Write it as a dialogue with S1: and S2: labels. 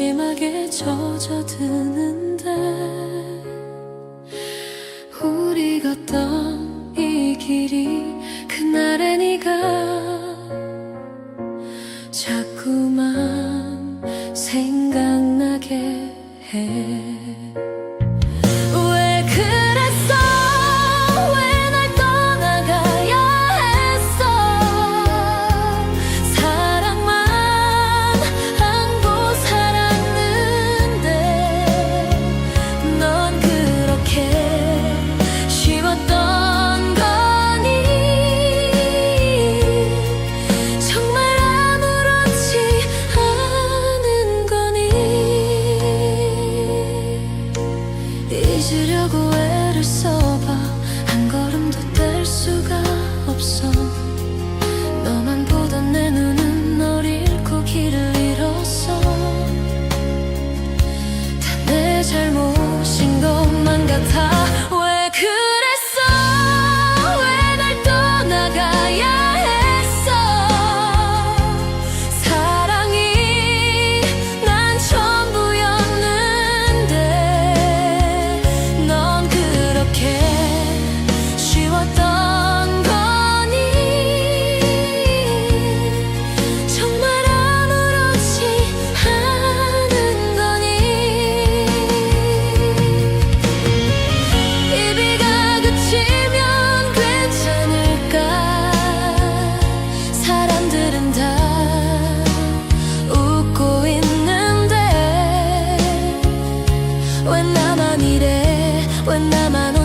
S1: 심하게 젖어드는데 우리 걷던 이 길이 그날의 네가 자꾸만 생각나게 해 잊으려고 애를 써봐. 한 걸음도 뗄 수가 없어. 너만 보던 내 눈은 널 잃고 길을 잃었어. 다 내 잘못 왜 나만 이래? 왜 나만